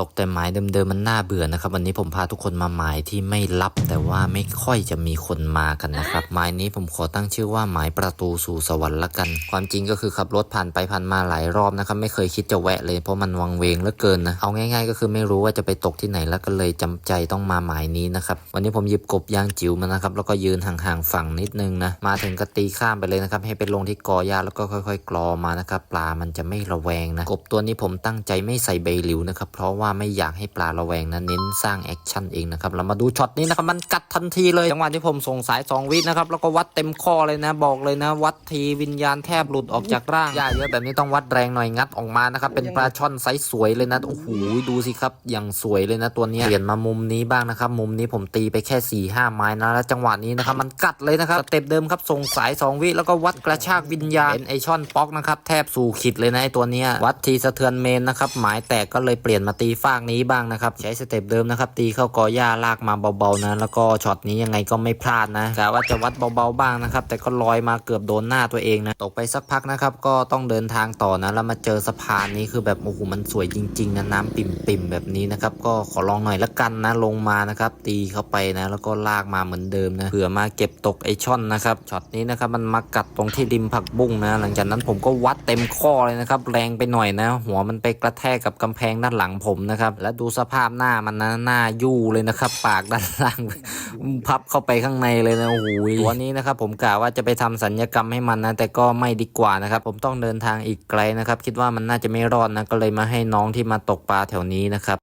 ตกแต่หมายเดิมๆมันน่าเบื่อนะครับ วันนี้ผมพาทุกคนมาหมายที่ไม่ลับ แต่ว่าไม่ค่อยจะมีคนมากันนะครับหมายนี้ผมขอตั้งชื่อว่าหมายประตูสู่สวรรค์ละกัน ความจริงก็คือขับรถผ่านไปผ่านมาหลายรอบนะครับไม่เคยคิดจะแวะเลยเพราะมันวังเวงเหลือเกินนะเอาง่าย ๆ ก็คือไม่รู้ว่าจะไปตกที่ไหนแล้วก็เลยจำใจต้องมาหมายนี้นะครับวันนี้ผมหยิบกบยางจิ๋วมานะครับแล้วก็ยืนห่างๆฝั่งนิดนึงนะมาถึงก็ตีข้ามไปเลยนะครับให้ไปลงที่กอหญ้าแล้วก็ค่อย ๆ กรอมานะครับปลามันจะไม่ระแวงนะกบตัวนี้ผมตั้งใจไม่ใส่ใบหลิวนะครับเพราะว่าไม่อยากให้ปลาระแวงนะเน้นสร้างแอคชั่นเองนะครับเรามาดูช็อตนี้นะครับมันกัดทันทีเลยจังหวะที่ผมส่งสาย 2 วินะครับแล้วก็วัดเต็มข้อเลยนะ บอกเลยนะ วัดทีวิญญาณแทบหลุดออกจากร่างหญ้าเยอะแบบนี้ต้องวัดแรงหน่อยงัดออกมานะครับเป็นปลาช่อนไซส์สวยเลยนะโอ้โหดูสิครับอย่างสวยเลยนะตัวเนี้ยเปลี่ยนมามุมนี้บ้างนะครับมุมนี้ผมตีไปแค่4ี่ห้าไม้นะแล้วจังหวะนี้นะครับมันกัดเลยนะครับสเต็ปเดิมครับส่งสาย 2 วิแล้วก็วัดกระชากวิญญาณเป็นไอช่อนป๊อกนะครับแทบสู่ขิดเลยนะไอตัวเนี้ยวัดทีสะเทือนเมนนะครับหมายแตกก็เลยเปลี่ยนมาตีฟากนี้บ้างนะครับใช้สเต็ปเดิมนะครับตีเข้ากอหญ้าลากมาเบาๆนะแล้วก็ช็อตนี้ยังไงก็ไม่พลาดนะกะว่าจะวัดเบาๆบ้างนะครับแต่ก็ลอยมาเกือบโดนหน้าตัวเองนะตกไปสักพักนะครับก็ต้องเดินทางต่อนะแล้วมาเจอสะพานนี้คือแบบโอ้โหมันสวยจริงๆนะน้ำปิ่มๆแบบนี้นะครับก็ขอลองหน่อยละกันนะลงมานะครับตีเข้าไปนะแล้วก็ลากมาเหมือนเดิมนะเผื่อมาเก็บตกไอช่อนนะครับช็อตนี้นะครับมันมากัดตรงที่ริมผักบุ้งนะหลังจากนั้นผมก็วัดเต็มข้อเลยนะครับแรงไปหน่อยนะ หัวมันไปกระแทกกับกำแพงด้านหลังผมนะครับ และดูสภาพหน้ามันนะหน้ายู่เลยนะครับ ปากด้านล่าง พับเข้าไปข้างในเลยนะโอ้โหตัวนี้นะครับ ผมกะว่าจะไปทำสัญญกรรมให้มันนะ แต่ก็ไม่ดีกว่านะครับ ผมต้องเดินทางอีกไกลนะครับ คิดว่ามันน่าจะไม่รอดนะก็เลยมาให้น้องที่มาตกปลาแถวนี้นะครับ